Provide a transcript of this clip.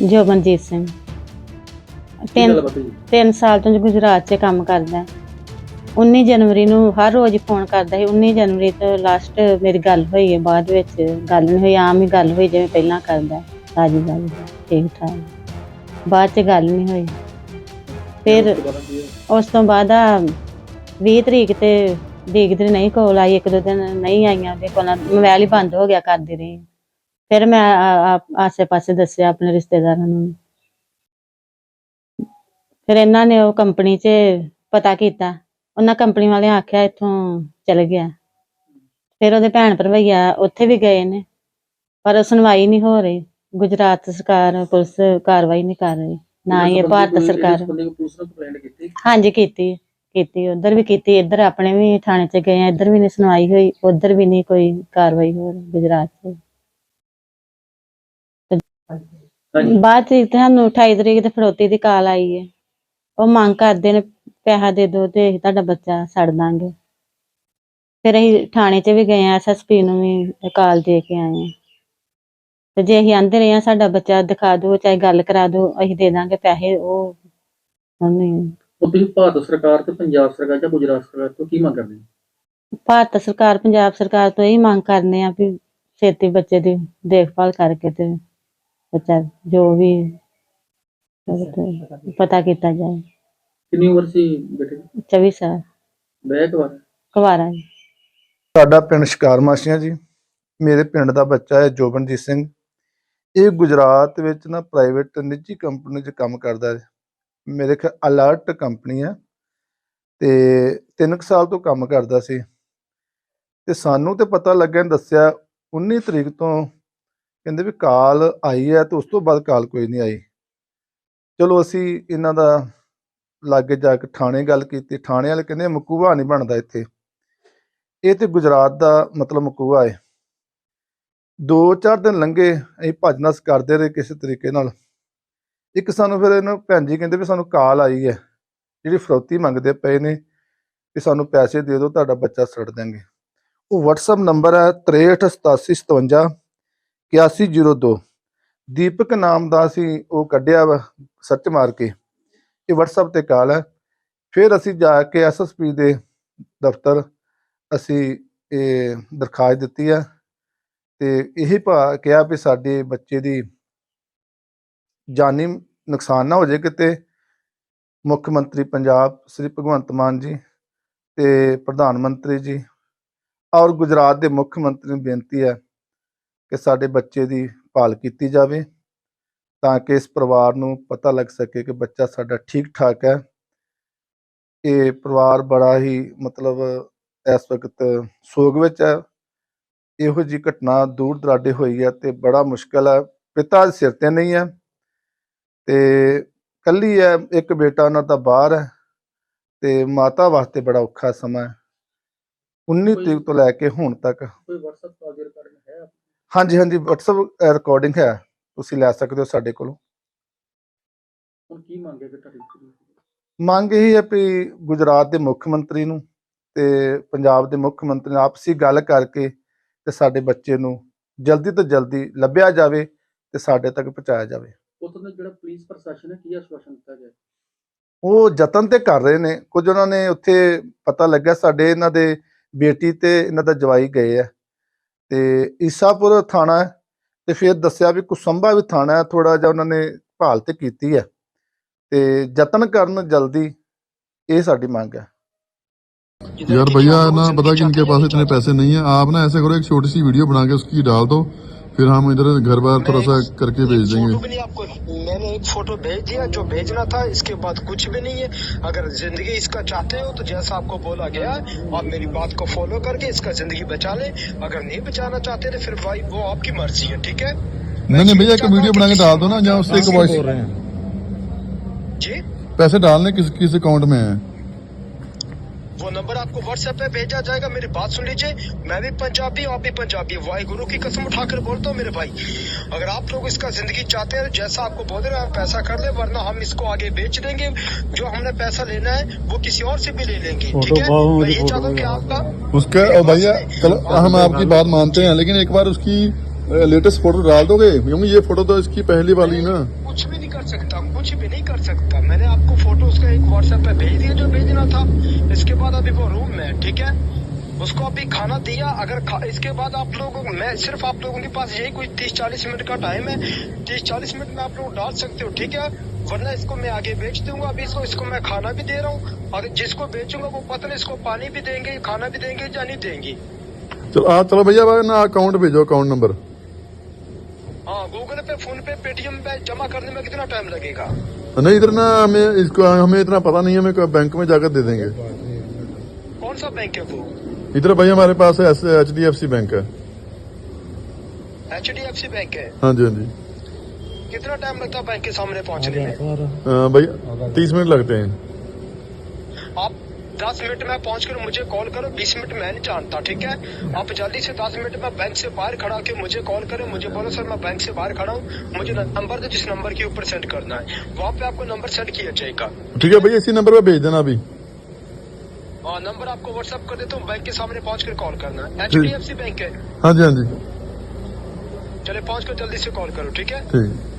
ਜੋਬਨਜੀਤ ਸਿੰਘ। ਤਿੰਨ ਤਿੰਨ ਸਾਲ ਤੋਂ ਗੁਜਰਾਤ 'ਚ ਕੰਮ ਕਰਦਾ ਹੈ। 19 ਜਨਵਰੀ ਨੂੰ ਹਰ ਰੋਜ਼ ਫੋਨ ਕਰਦਾ ਸੀ। 19 ਜਨਵਰੀ ਤੋਂ ਲਾਸਟ ਮੇਰੀ ਗੱਲ ਹੋਈ ਹੈ। ਬਾਅਦ ਵਿੱਚ ਗੱਲ ਨਹੀਂ ਹੋਈ। ਆਮ ਹੀ ਗੱਲ ਹੋਈ ਜਿਵੇਂ ਪਹਿਲਾਂ ਕਰਦਾ ਰਾਜੀ ਗੱਲ ਠੀਕ ਠਾਕ। ਬਾਅਦ 'ਚ ਗੱਲ ਨਹੀਂ ਹੋਈ। ਫਿਰ ਦੁਬਾਰਾ ਕੀ ਹੈ? ਉਸ ਤੋਂ ਬਾਅਦ ਆ 20 ਤਰੀਕ ਤੇ ਦੇਖਦੇ ਨਹੀਂ ਕੋਲ ਆਈ। ਇੱਕ ਦੋ ਦਿਨ ਨਹੀਂ ਆਈਆਂ। ਉਹਦੇ ਕੋਲ ਮੋਬਾਈਲ ਹੀ ਬੰਦ ਹੋ ਗਿਆ। ਕਰਦੀ ਰਹੀ। ਫਿਰ ਮੈਂ ਆਸੇ-ਪਾਸੇ ਦੱਸਿਆ ਆਪਣੇ ਰਿਸ਼ਤੇਦਾਰਾਂ ਨੂੰ। ਫਿਰ ਇਹਨਾਂ ਨੇ ਉਹ ਕੰਪਨੀ 'ਚ ਪਤਾ ਕੀਤਾ। ਉਹਨਾਂ ਕੰਪਨੀ ਵਾਲਿਆਂ ਆਖਿਆ ਇੱਥੋਂ ਚਲ ਗਿਆ। ਫਿਰ ਉਹਦੇ ਭੈਣ ਭਰਵਈਆ ਉੱਥੇ ਵੀ ਗਏ ਨੇ ਪਰ ਸੁਣਵਾਈ ਨਹੀਂ ਹੋ ਰਹੀ। ਗੁਜਰਾਤ ਸਰਕਾਰ ਪੁਲਿਸ ਕਾਰਵਾਈ ਨਹੀਂ ਕਰ ਰਹੀ। ਨਾ ਹੀ ਇਹ ਭਾਰਤ ਸਰਕਾਰ। ਹਾਂਜੀ ਕੀਤੀ ਕੀਤੀ। ਉਧਰ ਵੀ ਕੀਤੀ ਇੱਧਰ ਆਪਣੇ ਵੀ ਥਾਣੇ 'ਚ ਗਏ ਆ ਇੱਧਰ ਵੀ ਨਹੀਂ ਸੁਣਵਾਈ ਹੋਈ ਉਧਰ ਵੀ ਨਹੀਂ ਕੋਈ ਕਾਰਵਾਈ ਹੋ ਰਹੀ ਗੁਜਰਾਤ 'ਚ। ਬਾਅਦ 'ਚ ਤੁਹਾਨੂੰ 28 ਤਰੀਕ ਤੇ ਫਰੋਤੀ ਦੀ ਕਾਲ ਆਈ ਹੈ ਉਹ ਮੰਗ ਕਰਦੇ ਨੇ ਪੈਸਾ ਦੇ ਦਿਓ ਤੇ ਅਸੀਂ ਤੁਹਾਡਾ ਬੱਚਾ ਛੱਡ ਦਾਂਗੇ। ਫਿਰ ਅਸੀਂ ਥਾਣੇ 'ਚ ਵੀ ਗਏ ਆ ਐਸਐਸਪੀ ਨੂੰ ਵੀ ਕਾਲ ਦੇ ਕੇ ਆਏ ਆ। ਤੇ ਜੇ ਅਸੀਂ ਆਂਦੇ ਰਹੇ ਆ ਸਾਡਾ ਬੱਚਾ ਦਿਖਾ ਦਿਓ ਚਾਹੇ ਗੱਲ ਕਰਾ ਦਿਓ ਅਸੀਂ ਦੇ ਦਾਂਗੇ ਪੈਸੇ ਉਹ ਉਹਨੇ ਉਹ ਤੁਸੀਂ ਭਾਰਤ ਸਰਕਾਰ ਤੇ ਪੰਜਾਬ ਸਰਕਾਰ ਜਾਂ ਗੁਜਰਾਤ ਸਰਕਾਰ ਤੋਂ ਕੀ ਮੰਗ ਕਰਦੇ ਹੋ? ਭਾਰਤ ਸਰਕਾਰ ਪੰਜਾਬ ਸਰਕਾਰ ਤੋਂ ਇਹ ਮੰਗ ਕਰਨੇ ਆ ਵੀ ਛੇਤੀ ਬੱਚੇ ਦੀ ਦੇਖਭਾਲ ਕਰਕੇ ਤੇ ਬੱਚਾ ਜੋ ਵੀ ਪਤਾ ਕੀਤਾ ਜਾਏ। ਕਿੰਨੀ ਉਮਰ ਸੀ ਬੇਟੇ ਦੀ? 24 ਸਾਲ। ਬੈਕ ਵਾਰ ਕੁਵਾਰਾ ਜੀ। ਸਾਡਾ ਪਿੰਡ ਸ਼ਿਕਾਰ ਮਾਸੀਆਂ ਜੀ। ਮੇਰੇ ਪਿੰਡ ਦਾ ਬੱਚਾ ਹੈ ਜੋਬਨਜੀਤ ਸਿੰਘ। ਇਹ ਗੁਜਰਾਤ ਵਿੱਚ ਨਾ ਪ੍ਰਾਈਵੇਟ ਨਿੱਜੀ ਕੰਪਨੀ 'ਚ ਕੰਮ ਕਰਦਾ ਹੈ। ਮੇਰੇ ਖਿਆਲ ਅਲਰਟ ਕੰਪਨੀ ਹੈ। ਤੇ 3 ਸਾਲ ਤੋਂ ਕੰਮ ਕਰਦਾ ਸੀ। ਤੇ ਸਾਨੂੰ ਤੇ ਪਤਾ ਲੱਗਿਆ ਦੱਸਿਆ 19 ਤਰੀਕ ਤੋਂ ਕਹਿੰਦੇ ਵੀ ਕਾਲ ਆਈ ਹੈ ਤੇ ਉਸ ਤੋਂ ਬਾਅਦ ਕਾਲ ਕੋਈ ਨਹੀਂ ਆਈ। ਚਲੋ ਅਸੀਂ ਇਹਨਾਂ ਦਾ ਲਾਗੇ ਜਾ ਕੇ ਥਾਣੇ ਗੱਲ ਕੀਤੀ। ਥਾਣੇ ਵਾਲੇ ਕਹਿੰਦੇ ਮਕੂਵਾ ਨਹੀਂ ਬਣਦਾ ਇੱਥੇ। ਇਹ ਤੇ ਗੁਜਰਾਤ ਦਾ ਮਤਲਬ ਮਕੂਆ ਹੈ। ਦੋ ਚਾਰ ਦਿਨ ਲੰਘੇ, ਅਸੀਂ ਭੱਜ ਕਰਦੇ ਰਹੇ ਕਿਸੇ ਤਰੀਕੇ ਨਾਲ। ਇੱਕ ਸਾਨੂੰ ਫਿਰ ਇਹਨਾਂ ਭੈਣ ਜੀ ਕਹਿੰਦੇ ਵੀ ਸਾਨੂੰ ਕਾਲ ਆਈ ਹੈ। ਜਿਹੜੀ ਫਰੋਤੀ ਮੰਗਦੇ ਪਏ ਨੇ ਕਿ ਸਾਨੂੰ ਪੈਸੇ ਦੇ ਦਿਓ, ਤੁਹਾਡਾ ਬੱਚਾ ਛੱਡ ਦਾਂਗੇ ਉਹ WhatsApp ਨੰਬਰ ਹੈ 638757 8102 ਦੀਪਕ ਨਾਮ ਦਾ ਅਸੀਂ ਉਹ ਕੱਢਿਆ ਵਾ ਸਰਚ ਮਾਰ ਕੇ। ਇਹ WhatsApp ਤੇ ਕਾਲ ਹੈ। ਫਿਰ ਅਸੀਂ ਜਾ ਕੇ ਐਸਐਸਪੀ ਦੇ ਦਫ਼ਤਰ ਅਸੀਂ ਇਹ ਦਰਖਾਸਤ ਦਿੱਤੀ ਹੈ ਤੇ ਇਹ ਭਾ ਕਿਹਾ ਵੀ ਸਾਡੇ ਬੱਚੇ ਦੀ ਜਾਨੀ ਨੁਕਸਾਨ ਨਾ ਹੋ ਜਾਏ ਕਿਤੇ। ਮੁੱਖ ਮੰਤਰੀ ਪੰਜਾਬ ਸ੍ਰੀ ਭਗਵੰਤ ਮਾਨ ਜੀ ਤੇ ਪ੍ਰਧਾਨ ਮੰਤਰੀ ਜੀ ਔਰ ਗੁਜਰਾਤ ਦੇ ਮੁੱਖ ਮੰਤਰੀ ਨੂੰ ਬੇਨਤੀ ਹੈ ਕਿ ਸਾਡੇ ਬੱਚੇ ਦੀ ਭਾਲ ਕੀਤੀ ਜਾਵੇ ਤਾਂ ਕਿ ਇਸ ਪਰਿਵਾਰ ਨੂੰ ਪਤਾ ਲੱਗ ਸਕੇ ਕਿ ਬੱਚਾ ਸਾਡਾ ਠੀਕ ਠਾਕ ਹੈ। ਇਹ ਪਰਿਵਾਰ ਬੜਾ ਹੀ ਮਤਲਬ ਇਸ ਵਕਤ ਸੋਗ ਵਿੱਚ ਹੈ। ਇਹੋ ਜੀ ਘਟਨਾ ਦੂਰ ਦਰਾਡੇ ਹੋਈ ਹੈ ਤੇ ਬੜਾ ਮੁਸ਼ਕਲ ਹੈ। ਪਿਤਾ ਦੇ ਸਿਰ ਤੇ ਨਹੀਂ ਹੈ ਤੇ ਕੱਲੀ ਹੈ, ਇੱਕ ਬੇਟਾ ਉਹਨਾਂ ਦਾ ਬਾਹਰ ਹੈ ਤੇ ਮਾਤਾ ਵਾਸਤੇ ਬੜਾ ਔਖਾ ਸਮਾਂ ਹੈ। 19 ਤਰੀਕ ਤੋਂ ਲੈ ਕੇ ਹੁਣ ਤੱਕ। ਕੋਈ WhatsApp ਕਾਲ ਦੀ ਰਿਕਾਰਡਿੰਗ ਹਾਂਜੀ ਹਾਂਜੀ WhatsApp ਰਿਕਾਰਡਿੰਗ ਹੈ। ਤੁਸੀਂ ਲੈ ਸਕਦੇ ਹੋ ਸਾਡੇ ਕੋਲੋਂ। ਹੁਣ ਕੀ ਮੰਗੇ ਕਿ ਤੁਹਾਡੀ? ਮੰਗ ਇਹ ਹੈ ਵੀ ਗੁਜਰਾਤ ਦੇ ਮੁੱਖ ਮੰਤਰੀ ਨੂੰ ਤੇ ਪੰਜਾਬ ਦੇ ਮੁੱਖ ਮੰਤਰੀ ਨਾਲ ਆਪਸੀ ਗੱਲ ਕਰਕੇ ਤੇ ਸਾਡੇ ਬੱਚੇ ਨੂੰ ਜਲਦੀ ਤੋਂ ਜਲਦੀ ਲੱਭਿਆ ਜਾਵੇ ਤੇ ਸਾਡੇ ਤੱਕ ਪਹੁੰਚਾਇਆ ਜਾਵੇ। ਉਤੋਂ ਦਾ ਜਿਹੜਾ ਪੁਲਿਸ ਪ੍ਰਸ਼ਾਸਨ ਹੈ ਕੀ ਆਸ਼ਵਾਸਨ ਦਿੱਤਾ ਗਿਆ? ਉਹ ਯਤਨ ਤੇ ਕਰ ਰਹੇ ਨੇ। ਕੁਝ ਉਹਨਾਂ ਨੇ ਉੱਥੇ ਪਤਾ ਲੱਗਿਆ ਸਾਡੇ ਇਹਨਾਂ ਦੇ ਬੇਟੀ ਤੇ ਇਹਨਾਂ ਦਾ ਜਵਾਈ ਗਏ ਆ। ਤੇ ਈਸਾਪੁਰ ਥਾਣਾ ਹੈ ਤੇ ਫਿਰ ਦੱਸਿਆ ਵੀ ਕੁਸੰਬਾ ਵੀ ਥਾਣਾ ਹੈ ਥੋੜਾ ਜਿਹਾ ਉਹਨਾਂ ਨੇ ਭਾਲ ਤੇ ਕੀਤੀ ਹੈ ਤੇ ਯਤਨ ਕਰਨ ਜਲਦੀ ਇਹ ਸਾਡੀ ਮੰਗ ਹੈ यार भैया ना पता कि इनके पास इतने पैसे नहीं है आप ना ऐसे करो एक छोटी सी वीडियो बना के उसकी डाल दो پھر ہم ادھر گھر بار تھوڑا سا کر کے بھیج دیں گے۔ میں نے ایک فوٹو بھیج دیا جو بھیجنا تھا اس کے بعد کچھ بھی نہیں ہے۔ اگر زندگی اس کا چاہتے ہو تو جیسا آپ کو بولا گیا ہے آپ میری بات کو فالو کر کے اس کا زندگی بچا لیں۔ اگر نہیں بچانا چاہتے تو پھر بھائی وہ آپ کی مرضی ہے ٹھیک ہے؟ نہیں نہیں بھیا ایک ویڈیو بنا کے ڈال دو نا جہاں اس سے ایک وائس جی؟ پیسے ڈالنے کس کس اکاؤنٹ میں ہیں؟ وہ نمبر آپ کو واٹس ایپ پہ بھیجا جائے گا میری بات سن لیجیے۔ میں بھی پنجابی ہوں آپ بھی پنجابی وائی گرو کی قسم اٹھا کر بولتا ہوں میرے بھائی۔ اگر آپ لوگ اس کا زندگی چاہتے ہیں جیسا آپ کو بول رہے ہیں پیسہ کر لیں ورنہ ہم اس کو آگے بیچ دیں گے۔ جو ہم نے پیسہ لینا ہے وہ کسی اور سے بھی لے لیں گے۔ ٹھیک ہے؟ میں یہ چاہتا ہوں کہ آپ کا اس کے ہم آپ کی بات مانتے ہیں لیکن ایک بار اس کی لیٹسٹ فوٹو ڈال دو گے۔ یہ فوٹو تو اس کی پہلی والی نا۔ کچھ بھی کچھ بھی نہیں کر سکتا۔ میں نے آپ کو فوٹو اس کا ایک واٹس ایپ پہ بھیج دیا جو بھیجنا تھا۔ اس کے بعد ابھی وہ روم میں ٹھیک ہے؟ اس کو ابھی کھانا دیا۔ اگر اس کے بعد آپ لوگوں میں صرف آپ لوگوں کے پاس یہی کوئی تیس چالیس منٹ کا ٹائم ہے۔ تیس چالیس منٹ میں آپ لوگ ڈال سکتے ہو، ٹھیک ہے؟ ورنہ اس کو میں آگے بیچ دوں گا۔ ابھی اس کو اس کو میں کھانا بھی دے رہا ہوں۔ اور جس کو بیچوں گا، وہ پتہ نہیں اس کو پانی بھی دیں گے، کھانا بھی دیں گے یا نہیں دیں گی چلو چلو بھیا نا اکاؤنٹ بھیجو اکاؤنٹ نمبر ہاں گوگل پہ فون پہ پے ٹی ایم پہ جمع کرنے میں کتنا ٹائم لگے گا؟ نہیں ادھر نا ہمیں اس کو ہمیں اتنا پتہ نہیں ہے ہمیں بینک میں جا کر دے دیں گے۔ کون سا بینک ہے وہ؟ ادھر بھائی ہمارے پاس ہے H D F C bank ہے۔ H D F C bank ہے؟ ہاں جی ہاں جی۔ کتنا ٹائم لگتا بینک کے سامنے پہنچنے میں؟ ہاں جی، ہاں، بھائی تیس منٹ لگتے ہیں۔ آپ دس منٹ میں پہنچ کر مجھے کال کرو بیس منٹ میں نہیں جانتا ٹھیک ہے؟ آپ جلدی سے دس منٹ میں بینک سے باہر کھڑا کے مجھے کال کریں مجھے بولو سر میں بینک سے باہر کھڑا ہوں مجھے نمبر دو جس نمبر کے اوپر سینڈ کرنا ہے۔ وہاں پہ آپ کو نمبر سینڈ کیا جائے گا۔ ٹھیک ہے بھائی اسی نمبر پہ بھیج دینا ابھی۔ ہاں، نمبر آپ کو واٹس ایپ کر دیتا ہوں بینک کے سامنے پہنچ کر کال کرنا ہے۔ H D F C bank ہے۔ ہاں جی ہاں جی۔ چلے پہنچ کر جلدی سے کال کرو ٹھیک ہے؟ ٹھیک۔